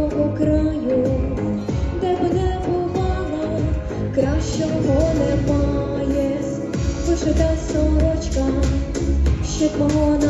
свого краю, де б не бувала, кращого немає, вишита сорочка, ще твого.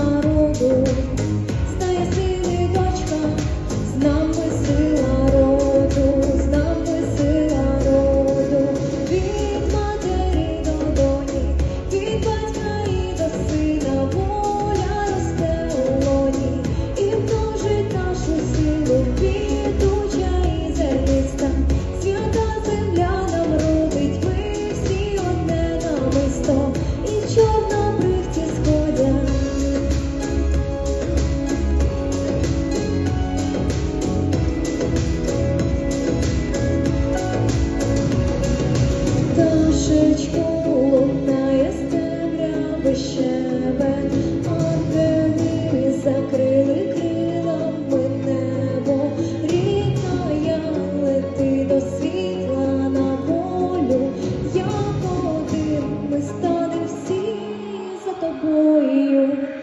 कोई